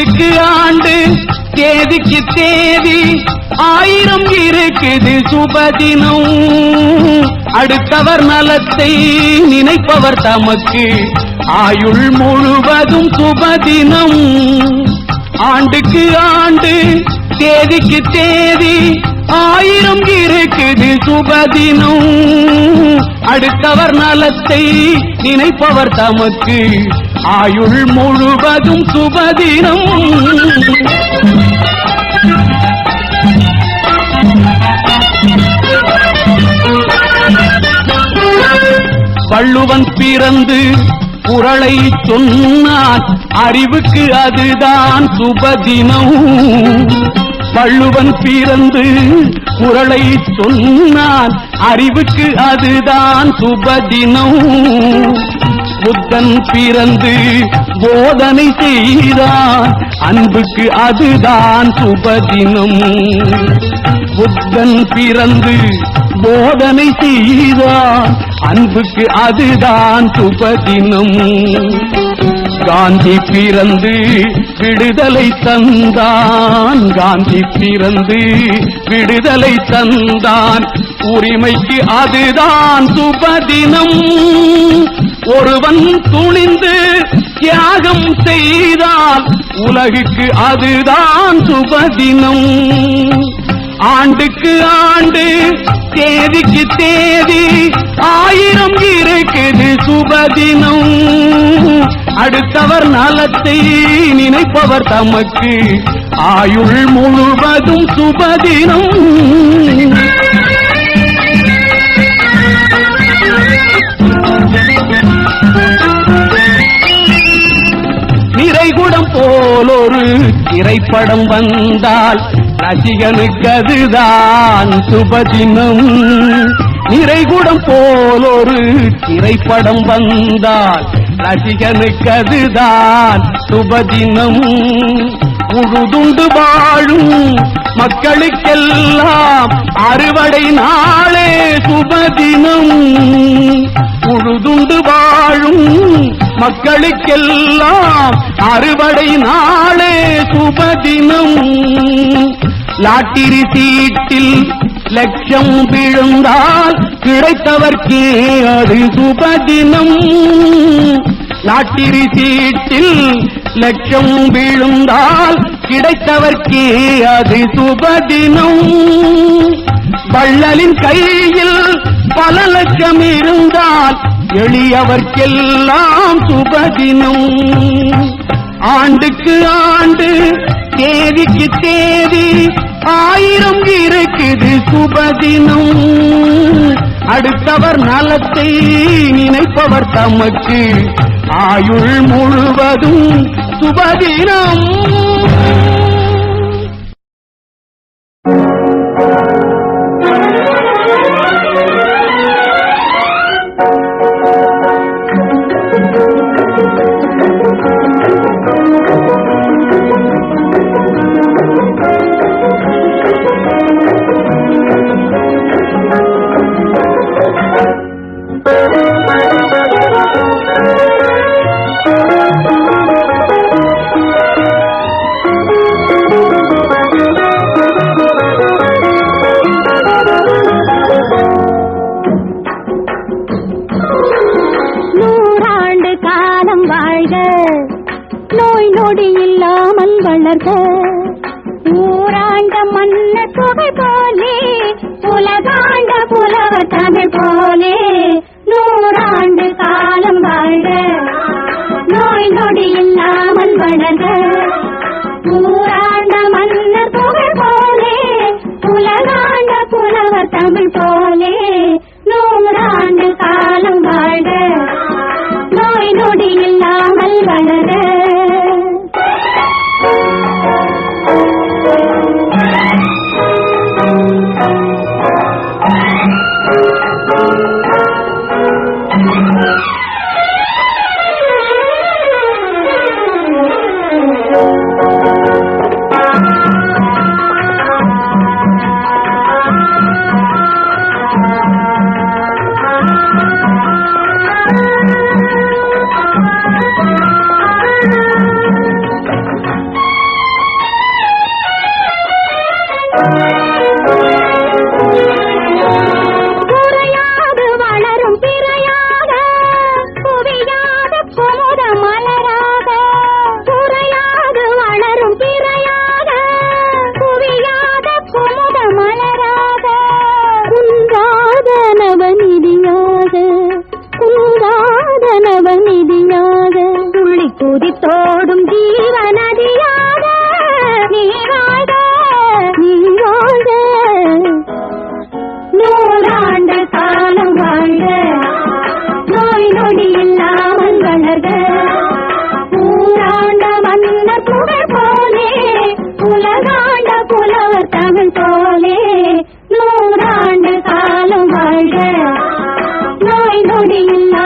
ஆண்டுக்கு ஆண்டு தேதிக்கு தேதி ஆயிரம் இருக்குது சுபதினம். அடுத்தவர் நலத்தை நினைப்பவர் தமக்கு. ஆயுள் முழுவதும் சுபதினம். ஆண்டுக்கு ஆண்டு தேதிக்கு தேதி ஆயிரம் இருக்குது சுபதினம். அடுத்தவர் நலத்தை நினைப்பவர் தமக்கு. ஆயுள் முழுவதும் சுபதினம். வள்ளுவன் பிறந்து குரலை சொன்னான். அறிவுக்கு அதுதான் சுபதினம். வள்ளுவன் பிறந்து குரலை சொன்னான். அறிவுக்கு அதுதான் சுபதினம். புத்தன் பிறந்து போதனை செய்தான். அன்புக்கு அதுதான் சுபதினம். புத்தன் பிறந்து போதனை செய்தான். அன்புக்கு அதுதான் சுபதினம். காந்தி பிறந்து விடுதலை தந்தான். காந்தி பிறந்து விடுதலை தந்தான். உரிமைக்கு அதுதான் சுபதினம். ஒருவன் துணிந்து தியாகம் செய்தால் உலகுக்கு அதுதான் சுபதினம். ஆண்டுக்கு ஆண்டு தேதிக்கு தேதி ஆயிரம் இருக்குது சுபதினம். அடுத்தவர் நலத்தை நினைப்பவர் தமக்கு. ஆயுள் முழுவதும் சுபதினம். நிறைகுடம் போலொரு திரைப்படம் வந்தால் ரசிகனுக்கு அதுதான் சுபதினம். நிறைகுடம் போலொரு திரைப்படம் வந்தால் ரசிகனுக்கு அதுதான் சுபதினம். உழுதுண்டு வாழும் மக்களுக்கெல்லாம் அறுவடை நாளே சுபதினம். உழுதுண்டு வாழும் மக்களுக்கெல்லாம் அறுவடை நாளே சுபதினம். லாட்டிரி சீட்டில் லட்சம் விழுந்தால் கிடைத்தவர்க்கே அது சுபதினம். லாட்டிரி சீட்டில் லட்சம் விழுந்தால் கிடைத்தவர்க்கே அது சுபதினம். வள்ளலின் கையில் பல லட்சம் இருந்தால் எளியவர்க்கெல்லாம் சுபதினம். ஆண்டுக்கு ஆண்டு தேதிக்கு தேதி ஆயிரம் இருக்குது சுபதினம். அடுத்தவர் நலத்தை நினைப்பவர் தமக்கு. ஆயுள் முழுவதும் சுபதினம். குதித்தோடும் ஜீவநதியாக நீ வாழ்க நீ வாழ்க. நூறாண்டு காலம் வாழ்க. நோய் நொடி இல்லாமல் வளர்க. ஊராண்ட மன்னர் புகழ் போலே உலகாண்ட புலவர் தமிழ் போலே. நூறாண்டு காலம் வாழ்க. நோய் நொடி இல்லா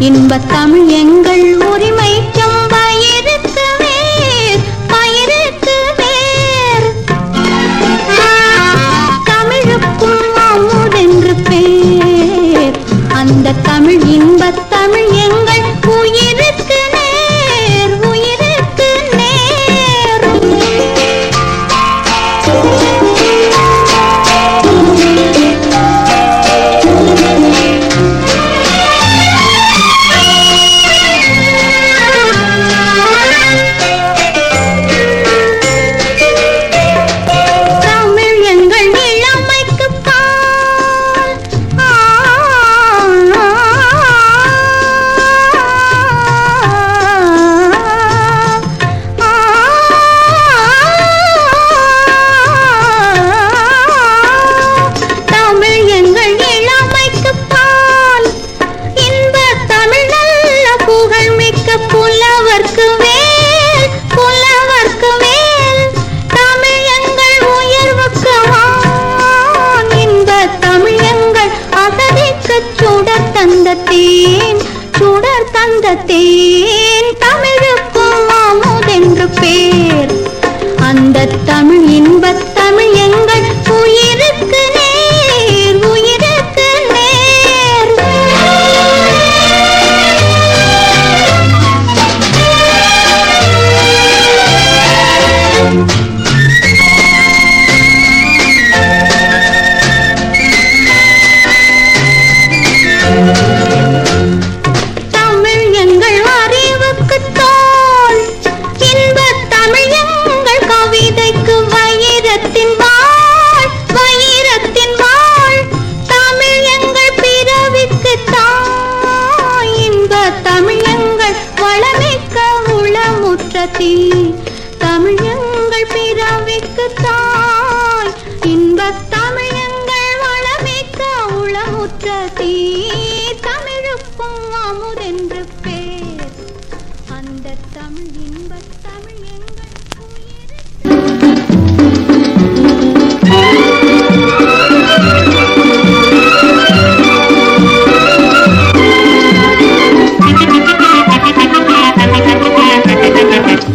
இன்பத் தமிழ் எங்கள் தேன்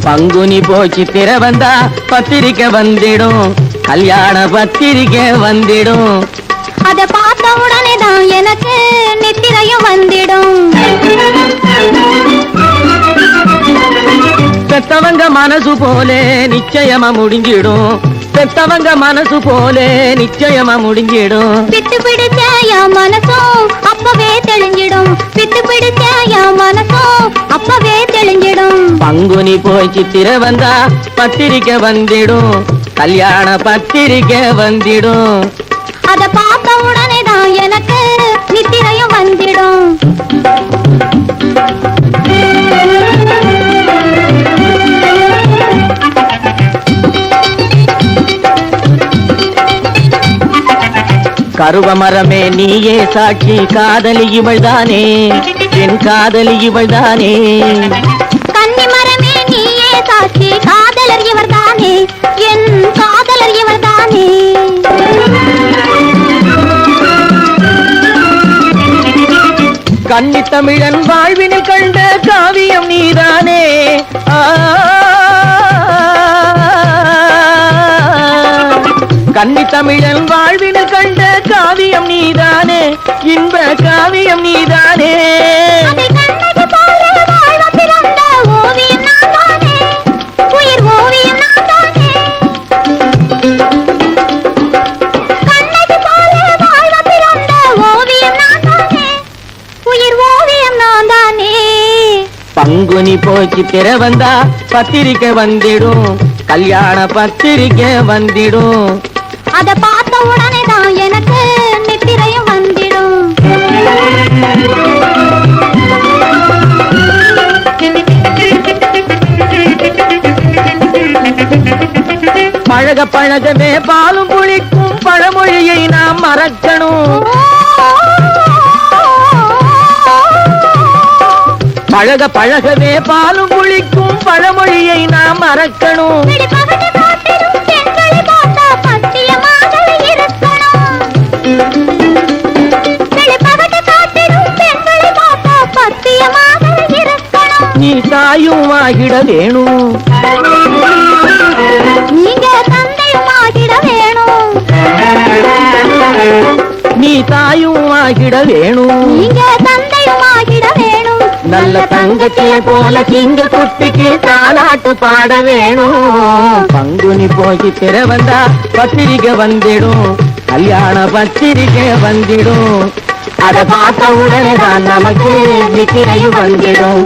பங்குனி போச்சு திற வந்தா பத்திரிக்கை வந்திடும். கல்யாண பத்திரிக்கை வந்திடும். அத பார்த்த உடனே தான் எனக்கு நித்திரையும் வந்திடும். பெத்தவங்க மனசு போலே நிச்சயமா முடிஞ்சிடும். பெத்தவங்க மனசு போலே நிச்சயமா முடிஞ்சிடும். பிடிச்ச மனசும் அப்பவே பங்குனி போய் சித்திர வந்தா பத்திரிக்கை வந்திடும். கல்யாண பத்திரிக்கை வந்திடும். அத பார்த்த உடனே தான் எனக்கு நித்திரையும் வந்திடும். கருவ மரமே நீயே சாட்சி காதலி இவள்தானே. என் காதலி இவள்தானே. நீயே சாட்சி காதலர் இவர்தானே என் காதலர் இவர்தானே கன்னி தமிழன் வாழ்வினை கண்ட காவியம் நீதானே. ஆ. கன்னி தமிழன் வாழ்வினை கண்ட காவியம் நீதானே. இன்ப காவியம் நீதானே. பங்குனி போச்சு திற வந்தா பத்திரிக்கை வந்திடும். கல்யாண பத்திரிக்கை வந்திடும். அத பார்த்த உடனே தான் எனக்கு நித்திரையும் வந்திடும். பழக பழகவே பாலும் புளிக்கும் பழமொழியை நாம் மறக்கணும். பழக பழகவே பாலும் புளிக்கும் பழமொழியை நாம் மறக்கணும். நீ தாயும் ஆகிட வேணும். நீங்க தந்தையும் ஆகிட வேணும். நீ தாயும் ஆகிட வேணும். நீங்க நல்ல தங்கச்சியை போல சிங்க குட்டிக்கு தாலாட்டு பாட வேணும். பங்குனி போய் திற வந்தா பத்திரிக்கை வந்திடும். கல்யாண பத்திரிக்கை வந்திடும். அத பார்த்த உடனே தான் நமக்கு வந்துடும்.